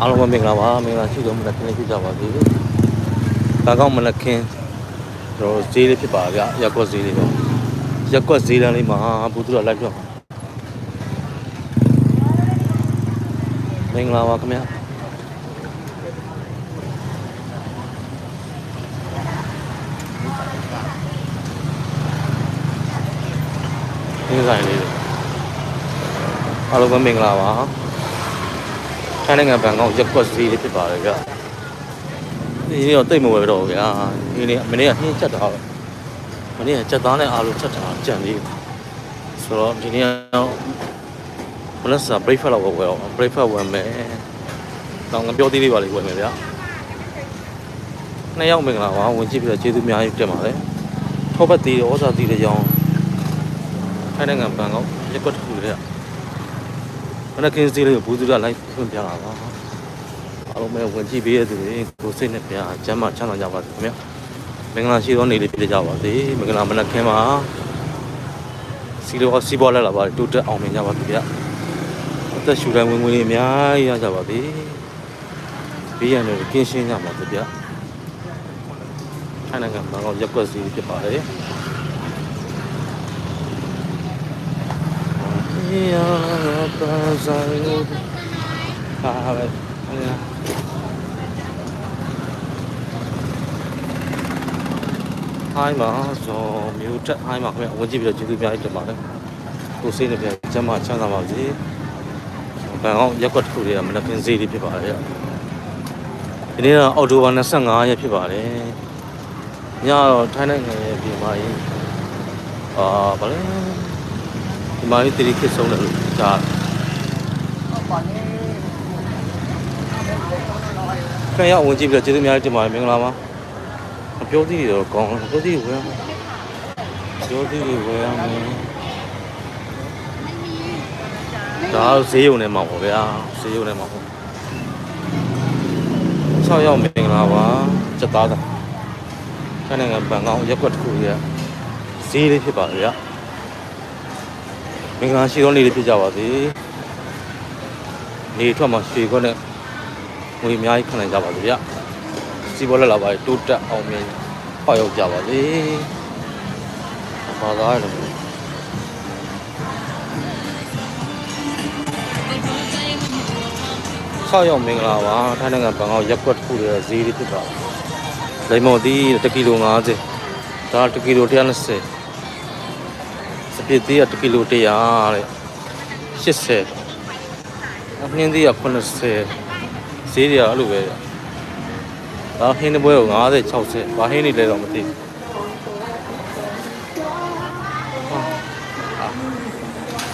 အားလုံးပဲမင်္ဂလာပါမင်္ဂလာရှိတော်မူတဲ့ခင်းလေးဖြစ်ကြပါစေ။ဒါကောင်းမနက်ခင်းကျွန်တော်ဈေးလေးဖြစ်ပါဗျရက်ကွက်ဈေးလေးပဲရက်ကွက်ဈေးတန်းလေးမှာဘူးသူတော်လိုက်ပြောမင်္ဂလာပါခင်ဗျာဒီဆိုင်လေးတွေအားလုံးပဲမင်္ဂလာပါ ထိုင်းနိုင်ငံဘန်ကောက်ရက်ကွက်စီးလေးဖြစ်ပါတယ်ဗျ။ဒီနေ့တော့တိတ်မဝဲတော့ဘူးဗျာ။ဒီနေ့မနေ့ကနှင်းချက်တာပဲ။မနေ့ကချက်သားနဲ့အားလုံးချက်တာကြံလေး။ဆိုတော့ဒီနေ့ကတော့ဘလက်စာ breakfast လောက်ဝယ်အောင် breakfast ဝယ်မယ်။တော့ငပြောသေးလေးပါလေးဝယ်မယ်ဗျာ။နှစ်ယောက်မင်္ဂလာပါဝင်ကြည့်ပြီးတော့ကျေးဇူးအများကြီးတင်ပါတယ်။ထောပတ်သေးဩဇာသေးတဲ့ကြောင်းထိုင်းနိုင်ငံဘန်ကောက်ရက်ကွက်တစ်ခုလေးက မနက်ကင်းစည်းလေးကိုဘူးသူကလိုက်ဖွင့်ပြတာပါအားလုံးပဲဝင်ကြည့်ပေးရသူတွေကိုစိတ်နဲ့ပြကျမ်းမာချမ်းသာကြပါစေခင်ဗျမင်္ဂလာရှိသောနေ့လေးပြည့်ကြပါစေမင်္ဂလာမနက်ခင်းပါစီလောစီပေါ်လာလာပါတိုးတက်အောင်မြင်ကြပါစေဗျအသက်ရှူတိုင်းဝင်ဝင်လေးအများကြီးရကြပါစေဘေးရန်တွေကင်းရှင်းကြပါစေဗျထိုင်းနိုင်ငံမှာတော့ရက်ွက်စီဖြစ်ပါတယ် Ya pasado a ver ဟိုင်းမှာဆိုမြို့တက်ဟိုင်းမှာခင်ဗျဝင်ကြည့်ပြီးတော့ကျေးဇူးအများကြီးတင်ပါတယ်ကိုစိတ်နဲ့ပြန်ကျမ်းမာချမ်းသာပါစေဘန်အောင်ရက်ကွက်တစ်ခုလေးကမနက်ခင်းဈေးလေးဖြစ်ပါတယ်ဒီနေ့ကအောက်တိုဘာ25ရက်ဖြစ်ပါတယ်ညတော့ထိုင်းနိုင်ငံရဲ့ပြည်မှာကြီးအာဗာလဲဒီ မှာလေးတတိခစ်ဆုံးတယ်လို့ကြားခင်ဗျာဝင်ကြည့်ပြီးတော့ကျေးဇူးများတင်ပါတယ်မင်္ဂလာပါမပြောသေးတယ်တော့ကောင်းတယ်ပြောသေးတယ်ဝယ်ရမယ်ပြောသေးတယ်ဝယ်ရမယ်ဒါဈေးရုံထဲမှာပေါ့ဗျာဈေးရုံထဲမှာပေါ့6ရောက်မင်္ဂလာပါစက်သားသားခဏငါဘန်ကောက်ရက်ကွက်တစ်ခုကြီးကဈေးလေးဖြစ်ပါလေဗျာ မင်္ဂလာရှိသောနေ့လေးဖြစ်ကြပါစေနေထွက်မှာရွှေခွက်နဲ့ငွေအများကြီးခံနိုင်ကြပါစေဗျစီးပေါ်လက်လာပါတိုးတက်အောင်မြင်ပေါက်ရောက်ကြပါစေဘာသာရလဲဆောက်ရောက်မင်္ဂလာပါထိုင်းနိုင်ငံဘန်ကောက်ရက်ကွက်တစ်ခုရဲ့ဈေးလေးဖြစ်ပါလိမ္မော်သီး1ကီလို50ဒါ1ကီလို120စ ပစ်သေးက1ကီလို100တဲ့80အနှင်းသေးက80ဈေးတွေကအဲ့လိုပဲဒါဟင်းတစ်ပွဲကို50 60ဘာဟင်းနေလဲတော့မသိ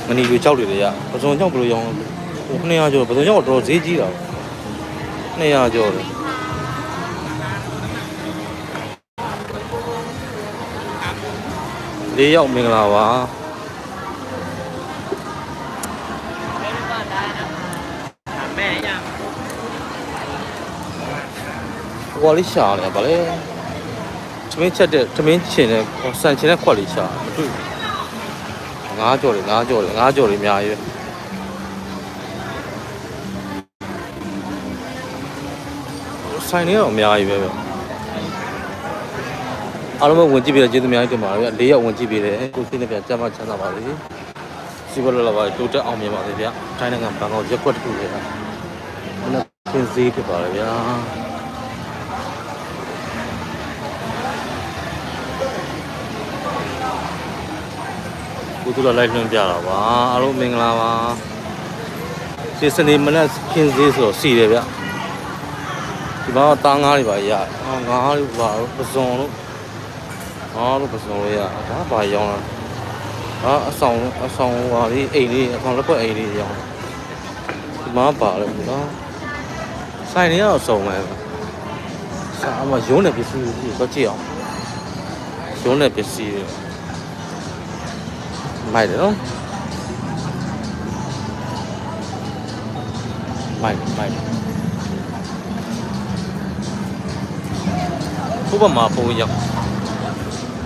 မနီလူကြောက်တွေလေရပစုံကြောက်ဘယ်လိုရောင်းဟို200ကျော်ပစုံကြောက်တော့ဈေးကြီးတာ200ကျော်တယ်လေးယောက်မင်္ဂလာပါ ဟိုလေးရှာတယ်ဗာလေသမင်းချက်တဲ့သမင်းချင်တဲ့ဆန်ချင်တဲ့ခွက်လေးရှာမတွေ့ဘူးငါးကြော်တယ်ငါးကြော်တယ်ငါးကြော်တယ်အများကြီးပဲဆိုင်နေတော့အများကြီးပဲဗျအားလုံးပဲဝင်ကြည့်ပြီးတော့ကျေးဇူးအများကြီးတင်ပါတယ်ဗျ၄ယောက်ဝင်ကြည့်ပြီးတယ်ကိုစိတ်နဲ့ပြန်ကြမ်းမှချမ်းသာပါစေစီဘလလာပါတိုးတက်အောင်မြင်ပါစေဗျတိုင်းနိုင်ငံဘန်ကောက်ရက်ကွက်တစ်ခုလေမနက်ခင်းဈေးဖြစ်ပါတယ်ဗျာ ကိုသူတို့လိုက်လွှင့်ပြတာပါအားလုံးမင်္ဂလာပါဒီစနေမနက်ခင်းသေးဆိုတော့စီတယ်ဗျဒီမှာတားငါးတွေပါရအာငါးတွေပါပစုံလို့အားလို့ပစုံလို့ရဒါပါရောင်းလာအာအဆောင်အဆောင်ဟာလေးအိမ်လေးအဆောင်လက်ပွက်အိမ်လေးရောင်းဒီမှာပါလို့နော်ဆိုင်တွေကတော့စုံမယ်စာအမရုံးတဲ့ပစ္စည်းတွေတော့ကြည့်အောင်ရုံးတဲ့ပစ္စည်းတွေ မိုက်တယ်နော်မိုက်မိုက်ဟိုဘက်မှာပုံရောက်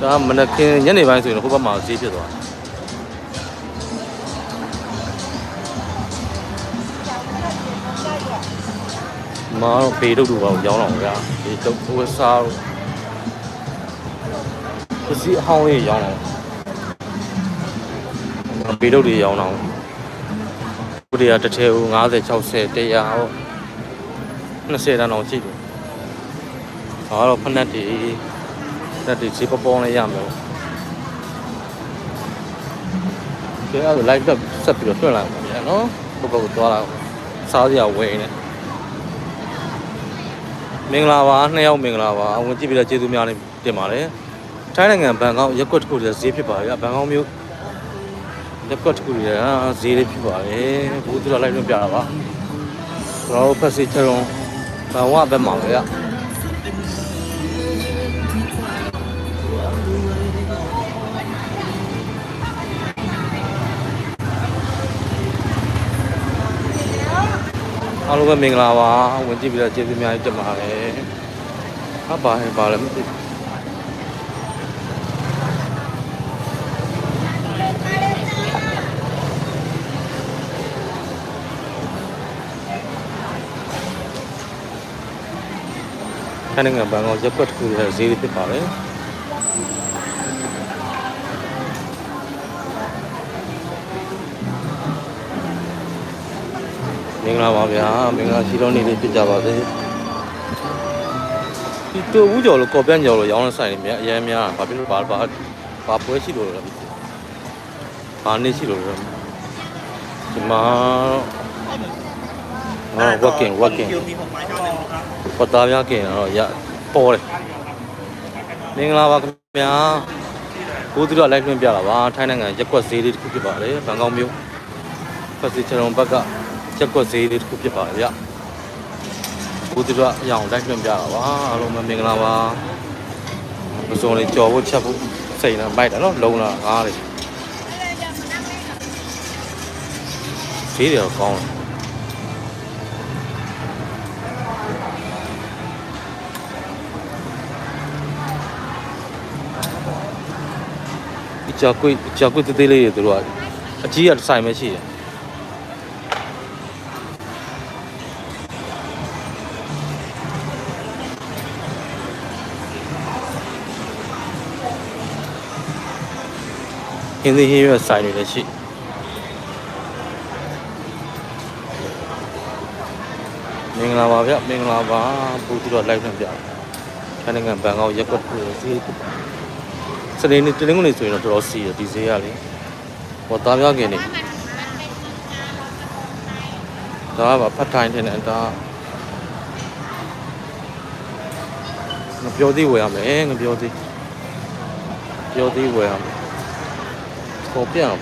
ဒါမနက်ခင်းညနေပိုင်းဆိုရင်ဟိုဘက်မှာဈေးဖြစ်သွားတယ်မာတော့ဘေးတုတ်တူပါကိုရောင်းတော့ဗျာဒီတုတ်ဝက်စားတို့ပစ္စည်းအဟောင်းလေးရောင်းတော့ ဘေးတုတ်တွေရောင်းတော့ခုတည်းကတစ်ထည်ဦး50 60 100ဟော20တန်းတော့ရှိတယ်ဒါကတော့ဖက်နက်တွေဖက်နက်တွေဈေးပပေါင်းလေးရမယ်ပေါ့ကဲအဲ့ဒါ live တက်ဆက်ပြီးတော့တွန့်လာမှာဗျာနော်ပုတ်ပုတ်သွားလာစားစရာဝယ်နေမင်္ဂလာပါနှစ်ယောက်မင်္ဂလာပါဝင်ကြည့်ပြီးတော့ကျေးဇူးများနေတင်ပါတယ်ထိုင်းနိုင်ငံဘန်ကောက်ရက်ကွက်တစ်ခုတည်းဈေးဖြစ်ပါဗျာဘန်ကောက်မြို့ ရက်ကွက်တစ်ခုတည်းဈေးလေးဖြစ်ပါတယ်ဘူးသူတို့လိုက်လွှင့်ပြတာပါကျွန်တော်တို့ဖက်စီချရွန်ဘန်ဝဘက်မှာပဲဗျာအားလုံးပဲမင်္ဂလာပါဝင်ကြည့်ပြီးတော့ကျေးဇူးများတင်ပါတယ်ဟာပါဟဲ့ပါလည်းမသိဘူး ထိုင်းနိုင်ငံဘန်ကောက်ရပ်ကွက်တစ်ခုရဲ့ဈေးလေးဖြစ်ပါတယ်မင်္ဂလာပါဗျာမင်္ဂလာရှိတော်နေ့လေးဖြစ်ကြပါစေဒီတူဦးကျော်လို့ကော်ပြန်ကျော်လို့ရောင်းတဲ့ဆိုင်တွေမြအများများဘာဖြစ်လို့ဘာဘာဘာပွဲရှိလို့လဲဘာနေရှိလို့လဲဒီမှာအာ working working ပသားပြกินတော့ရပေါ်တယ်မင်္ဂလာပါခင်ဗျာဘိုးသူတို့လိုက်လွှင့်ပြတာပါထိုင်းနိုင်ငံရက်ကွက်ဈေးလေးတစ်ခုဖြစ်ပါတယ်ဘန်ကောက်မြို့ဖက်စီချရွန်ဘက်ကရက်ကွက်ဈေးလေးတစ်ခုဖြစ်ပါတယ်ဗျဘိုးသူတို့အရောင်လိုက်လွှင့်ပြတာပါအားလုံးပဲမင်္ဂလာပါမစုံလေးကြော်ဖို့ချက်ဖို့စိတ်နဲ့မိုက်တယ်နော်လုံလာငားလေးဈေးတွေတော့ကောင်းတယ် ကြောက်ကွေးအကြောက်ကွေးသေးသေးလေးတွေသူတို့ကအကြီးကတစ်ဆိုင်ပဲရှိတယ်ဟင်းသီးဟင်းရွက်ဆိုင်တွေလည်းရှိမင်္ဂလာပါဗျမင်္ဂလာပါဘူသူတို့လိုက်နေပြထိုင်းနိုင်ငံဘန်ကောက်ရက်ကွက်ကိုစီး စနေနေ့တနင်္ဂနွေဆိုရင်တော့တော်တော်စီးရဒီဈေးရလေဟောသားပြခင်နေဒါကပါဖတ်ထိုင်းတဲ့နဲ့ဒါငါပြောသေးဝယ်ရမယ်ငါပြောသေးပြောသေးဝယ်ရမယ်ခေါ်ပြအောင်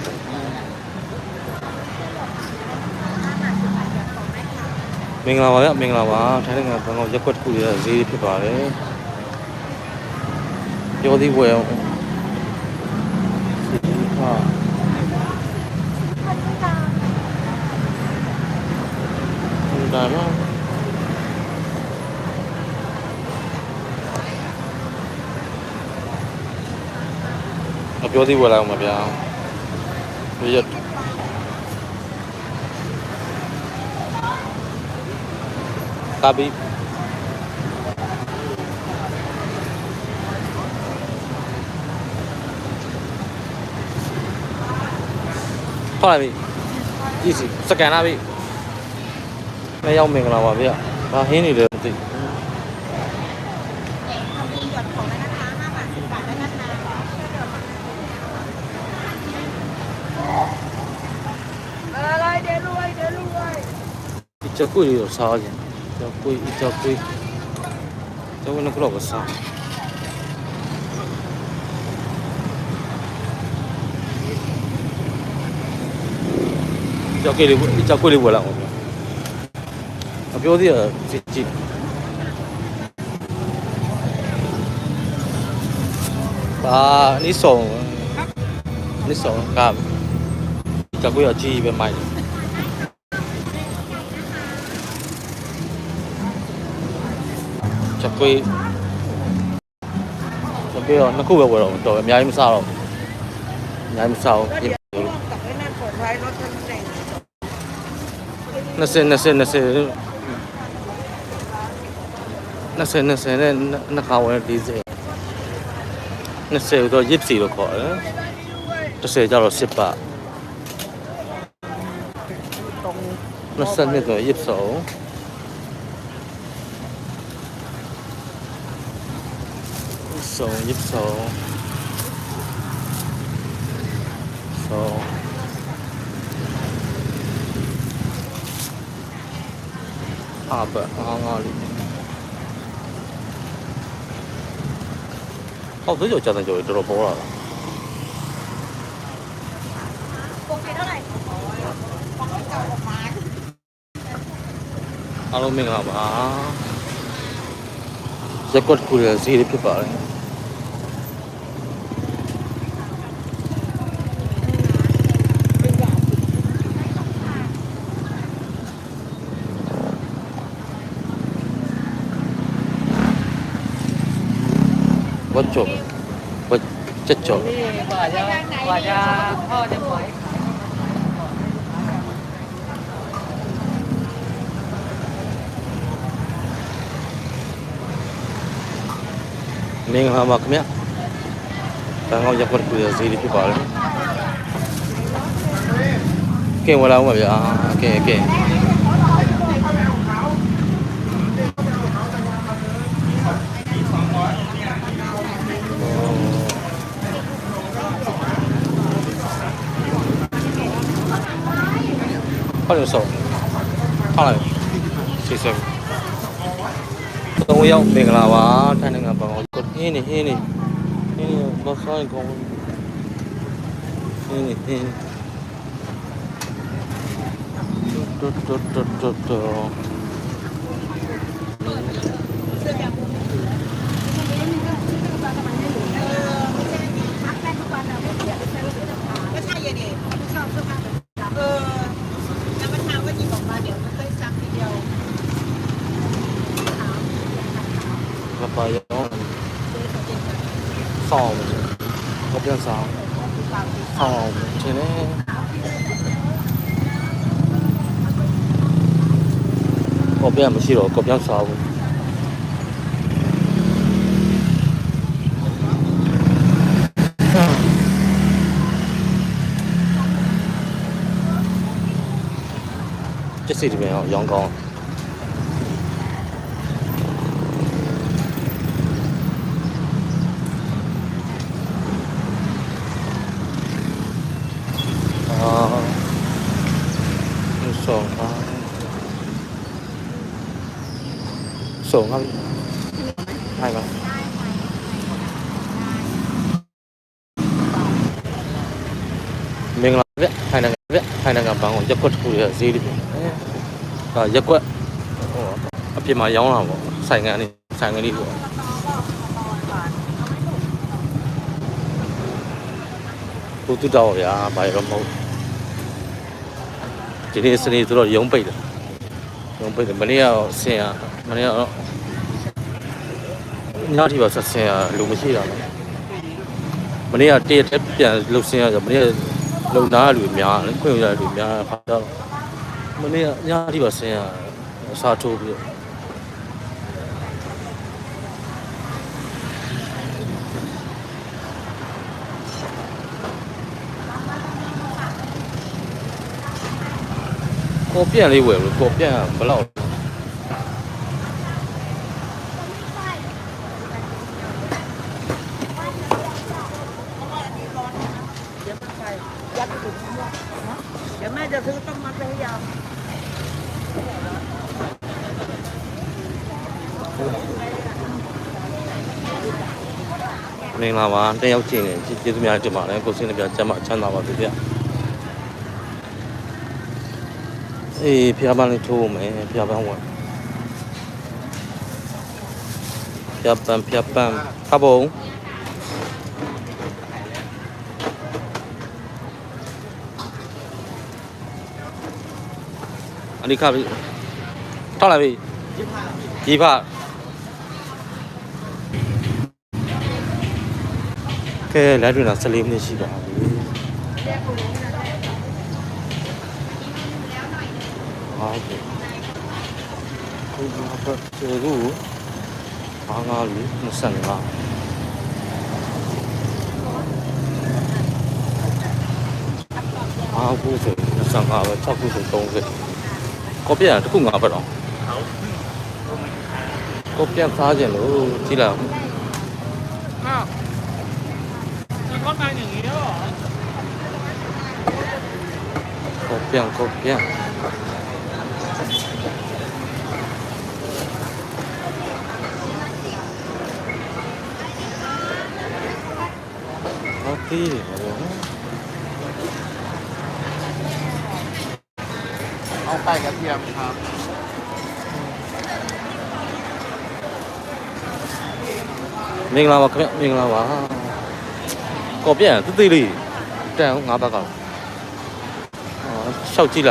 မင်္ဂလာပါဗျမင်္ဂလာပါထိုင်းနိုင်ငံဘန်ကောက်ရက်ကွက်တစ်ခုရဲ့ဈေးဖြစ်ပါတယ်ပြောသေးဝယ်အောင် ဟာဒါတော့အ ပြောသေးဝယ်လာအောင်မဗျာဒီရက်ကာဘီထောက်လိုက်ပြီကြည့်စီစကန်လာပြီမရောက်မင်္ဂလာပါဗျဘာဟင်းနေတယ်မသိဘူး 적구이 사지 적구이 적구이 적구이는 그러겠어 적구이 적구이 뭐라 그러냐 여기 어디야 집집 아, ni sổ ni sổ cảm chắc bây giờ chi về mày တပွေးတပွေးတော့နှစ်ခုပဲဝယ်တော့တော်အများကြီးမစားတော့အများကြီးမစားဘူး20 20 20 20 20နဲ့နှစ်ခါဝယ်ဒီဇယ်20တော့ရစ်စီလို့ခေါ်တယ်30ကျတော့10ပါ20နဲ့တော့ရစ်စော số, giúp số. Số. À bờ ngon ngon đi. 어 늦어 있잖아 저기 들어보라 alo, mình làm à rất quất cùi là gì đấy. các bạn chỗ và chất chỗ mình hoa mặc miếng. Ta ngon nhập vật của gì đi chú bảo đấy kêu vào đâu mà bây giờ à, 六手，好了，四手。ต้องยกเบงลาวาท่านนึงอะบอกกดนี่นี่นี่นี่นี่บอสไซกนี่นี่นี่ตุ๊ดตุ๊ดตุ๊ดตุ๊ดตุ๊ด ရှိတော့ကိုပြန်ဆောင်းဘူးကျစီဒီပြန်အောင်ရောင်းကောင်း ส่งครับใช่ครับမင်္ဂလာဗျထိုင်နိုင်ငံဗျထိုင်နိုင်ငံဘန်ကိုရက်ွက်တစ်ခုရဈေးလေးအဲရက်ွက်ဟိုအပြင်မှာရောင်းတာပေါ့ဆိုင်ကန်လေးဆိုင်ကန်လေးပေါ့ဘူးတူတော့ဗျာဘာရောမဟုတ်ဒီနေ့စနေဆိုတော့ရုံးပိတ်တယ်ရုံးပိတ်တယ်မနေ့ကဆင်ရ မနေ့ကတော့ညအထိပါဆက်ဆင်ရလူမရှိတာလေမနေ့ကတရက်တက်ပြန်လှုပ်ဆင်းရဆိုမနေ့ကလုံသားလူများလေခွင့်ရလူများခါတော့မနေ့ကညအထိပါဆင်းရအစားထိုးပြီးတော့ကိုပြန့်လေးဝယ်လို့ကိုပြန့်ဘယ်လောက် င်္ဂလာပါတက်ရောက်ခြင်းနဲ့ကျေးဇူးများတင်ပါတယ်ကိုစင်းလည်းပြကျမ်းမချမ်းသာပါစေဗျအေးဖျားပန်းလေးထိုးမယ်ဖျားပန်းဝင်ဖျားပန်းဖျားပန်းခဘုံအနိခပြီထောက်လိုက်ပြီကြီးဖ ခဲလိုက်တွင်လာ14မိနစ်ရှိပါဘူးဟုတ်ကဲ့ခုနကကျေကိုဘာကားလို့25ပါအာကိုစေ25ပဲ6ကိုစေ30ကော်ပြရတခု9ဘတ်တော့ကော်ပြစားခြင်းလို့ကြည့်လိုက်ဟုတ် ก็มาอย่างนี้หรอโคเปียงโคเปียงที่เอาไก่กระเทียมครับมิงลาวะครับมิงลาวะ န်တသေးလေးတန်အောင်ငါးဘက်ကတော့အာရှောက်ကြည့်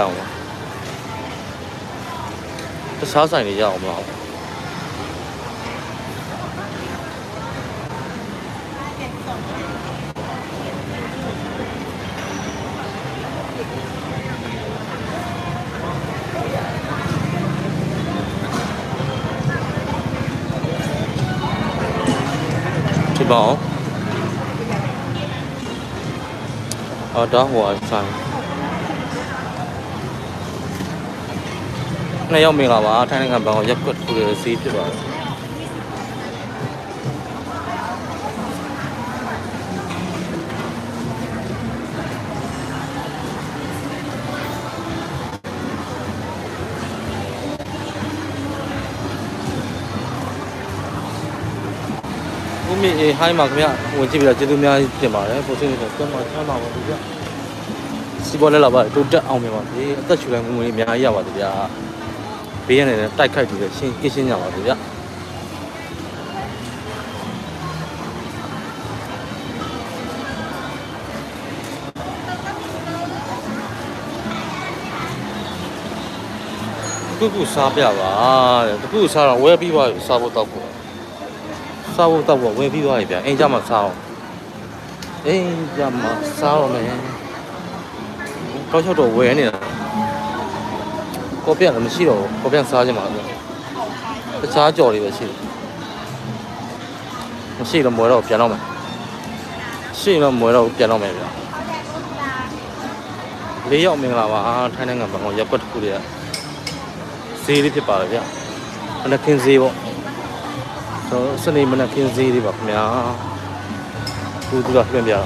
ဒါဟိုအဆိုင်နှစ်ယောက်မင်္ဂလာပါထိုင်းနိုင်ငံဘန်ကောက်ရက်ကွက်တစ်ခုရဲ့စီးဖြစ်ပါတယ် မြင့်အေးဟိုင်းပါခင်ဗျဝင်ကြည့်ပြီးတော့ကျေးဇူးများတင်ပါတယ်ပို့စိတ်နဲ့ပြန်มาချမ်းပါပါဗျာစီပေါ်လက်လာပါတိုးတက်အောင်မြင်ပါစေအသက်ရှူတိုင်းငွေငွေအများကြီးရပါစေဗျာဘေးရနေနဲ့တိုက်ခိုက်ပြီးတော့ရှင်းကင်းရှင်းကြပါစေဗျာတစ်ခုခုစားပြပါတဲ့တစ်ခုခုစားတော့ဝဲပြီးသွားပြီစားဖို့တောက်ဖို့ စားဖို့တောက်ဖို့ဝဲပြီးသွားပြီဗျာအိမ်ကြမှာစားအောင်အိမ်ကြမှာစားအောင်မယ်တော့ချောက်တော့ဝဲနေတာကော်ပြန်လည်းမရှိတော့ဘူးကော်ပြန်စားခြင်းပါဗျာတခြားကြော်လေးပဲရှိတယ်မရှိတော့မွဲတော့ပြန်တော့မယ်ရှိရင်တော့မွဲတော့ပြန်တော့မယ်ဗျာလေးရောက်မင်္ဂလာပါထိုင်းနိုင်ငံဘန်ကောက်ရပ်ကွက်တစ်ခုတည်းကဈေးလေးဖြစ်ပါလေဗျမနက်ခင်းဈေးပေါ့ ကျွန်တော်စနေမနက်ခင်းဈေးလေးပါခင်ဗျာဘူးသူကလွှင့်ပြတာ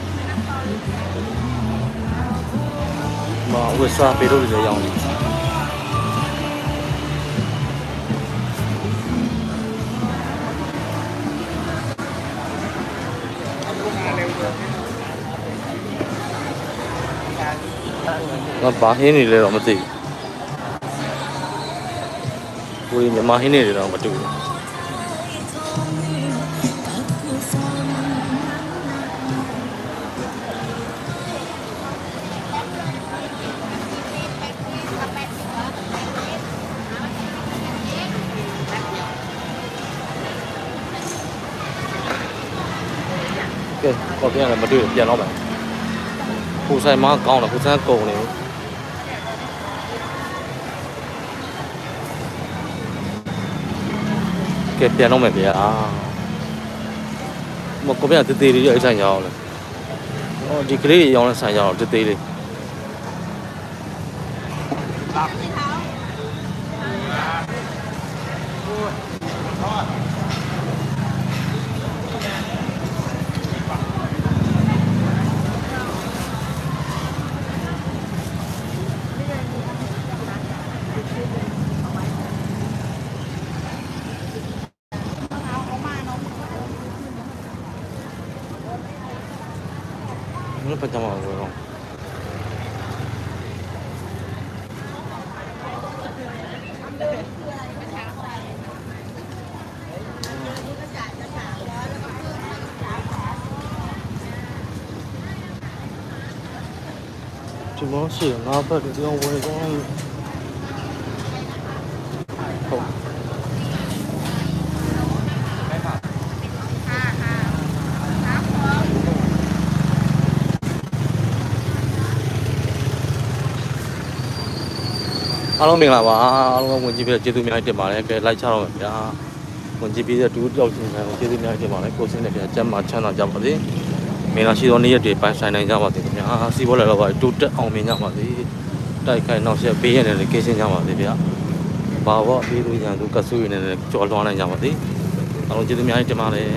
မဝစ်စားပေလို့လည်းရောင်းနေငါဘာဟင်းနေလဲတော့မသိဘူးကိုယ်မြန်မာဟင်းနေတွေတော့မတူဘူး ကဲပေါ်ပြန်လည်းမတွေ့ဘူးပြန်တော့မယ်ပူဆိုင်မကောင်းတယ်ပူဆိုင်ကုန်နေဘူးကဲပြန်တော့မယ်ဗျာမကောပြန်တေးသေးလေးအဲ့ဆိုင်ရအောင်လေအော်ဒီကလေးရောင်းတဲ့ဆိုင်ရအောင်တေးသေးလေး ဘယ်ပတ်ကြမှာလဲတော့ဒီမောရှိငါဘက်ဒီအောင်ဝယ်ကောင်းဟုတ် အားလုံးမင်္ဂလာပါအားလုံးဝင်ကြည့်ပြီးတော့ကျေးဇူးများတင်ပါတယ်ကဲလိုက်ချတော့မယ်ဗျာဝင်ကြည့်ပြီးတဲ့ဒူးတောက်ချင်းဆိုင်ကိုကျေးဇူးများတင်ပါတယ်ကိုစင်းနဲ့ပြန်ကျမ်းမာချမ်းသာကြပါစေမင်္ဂလာရှိသောနေ့ရက်တွေပိုင်ဆိုင်နိုင်ကြပါစေခင်ဗျာစီးပွားလည်းတော့ပါတိုးတက်အောင်မြင်ကြပါစေတိုက်ခိုက်နောက်ဆက်ပေးရတယ်လည်းကင်းရှင်းကြပါစေဗျာဘာဘောအေးလူရန်သူကဆူရည်နဲ့ကြော်လွှမ်းနိုင်ကြပါစေအားလုံးကျေးဇူးများတင်ပါတယ်